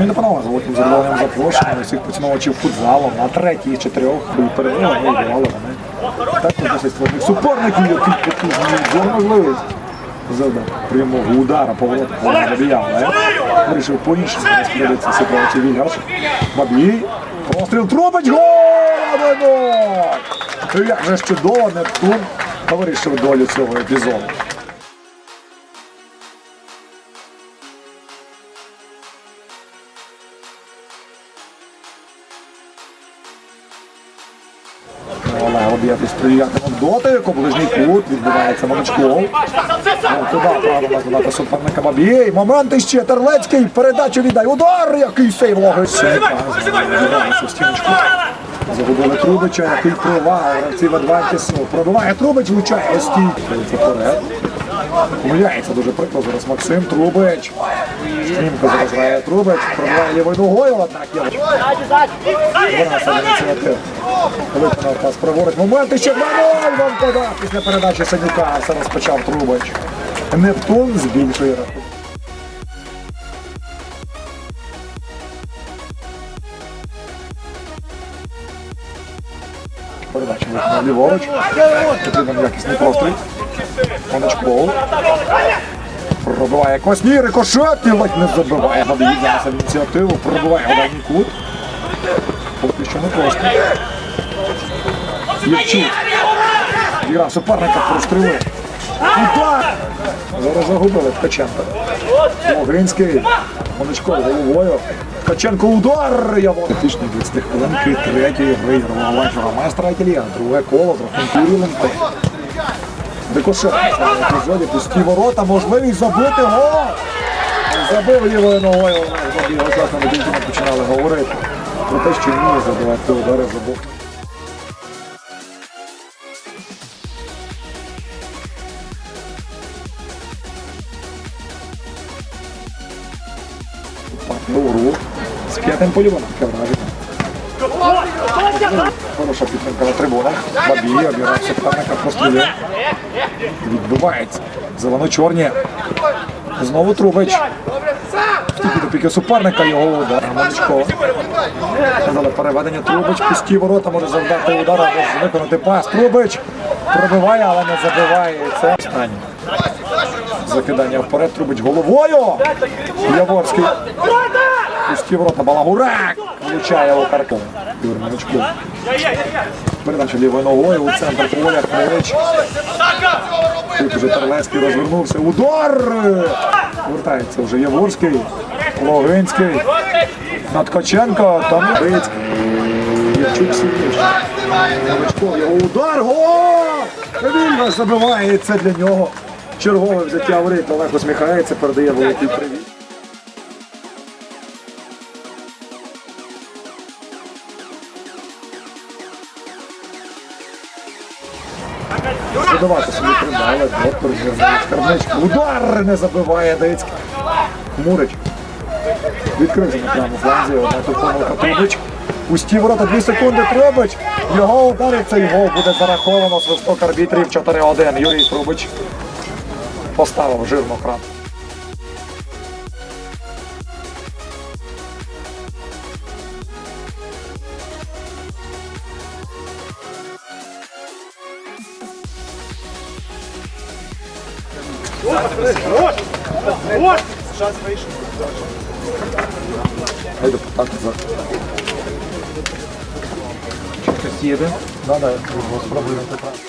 Мені не панове, великим задоволенням запрошення усіх поціновувачів футзалу на третій із чотирьох перемоги вигравали вони. Також досить складних суперників, які за можливість завдати прямого удара поворот Бабія, але вирішив по-іншому розпорядитися ситуацію Вільгаш. Бабій, простріл Трубич, гол! Як же чудово Нептун вирішив долю цього епізоду. Олег об'єднує приятним дотик, ближній кут, відбувається Моночков. Туди право назвати суперника Бабій. Момент іще Терлецький, передачу віддай. Удар, який сейв логи. Загубили Трубича, який провал. Гравців Адвантісу. Пробиває Трубич, влучає ось стій. Помиляється дуже прикро зараз Максим Трубич. Стрімко зараз грає Трубич, пробиває лівою ногою, однак Вона ініціатив. Виконав пас праворуч. Момент ще 2-0. Ванкода. Після передачі Санюка все розпочав Трубич. Нептун збільшує рахунок. Передача ліворуч. Потрібен якісний простріл. Моночков. Пробиває Квасні, рикошет і ледь не забиває. Надоїдає за ініціативу, пробиває дальній кут. Поки що не просто. Євчук. Зіграв суперника, прострілив. Удар! Зараз загубили Ткаченка. Могринський. Моничков головою. Ткаченко удар! Яво. Тактичні 20 хвилинки третьої гри ігрового. Майстра Італія. Друге коло з рахунку Іріленко. Рикошет на епізоді. Пусті ворота. Можливість забити гол. Забив лівою ногою. Так ми тільки починали говорити. Про те, що вміє забивати удари забув. Патрулу з п'ятим полівом. Таке враження. Хороша підтримка на трибунах. Бабій обіграв суперника прострілює. Відбивається. Зелено-чорні. Знову Трубич. Втік до піки суперника, його удар. Моничко. Казали переведення Трубич. Пусті ворота може завдати удар або виконати пас. Трубич пробиває, але не забиває. Це останнє. Закидання вперед. Трубич головою. Яворський. Пусті ворота. Балагурак. Влучає Лукарко. Ігор Моничко. Передача лівою у центр поля. Хмелич. Тут уже Терлецький розвернувся. Удар! Повертається вже Яворський. Логинський. На Ткаченко. Євчук сильніший. Його удар. Гол! Вільно забиває. Для нього. Чергове взяття в рит. Олег усміхається, передає великий привіт. Подавати собі придали, доктор Жирний, скарбничку. Удар не забиває Дицький. Хмурич. Відкрився на прямому фланзі, одна тут помилка Трубич. Пусті ворота, 2 секунди Трубич. Його удар і цей гол буде зараховано свисток арбітрів 4-1. Юрій Трубич поставив жирну крапку. Гайду питати так, Чи хтось їде? Да, да, спробуємо.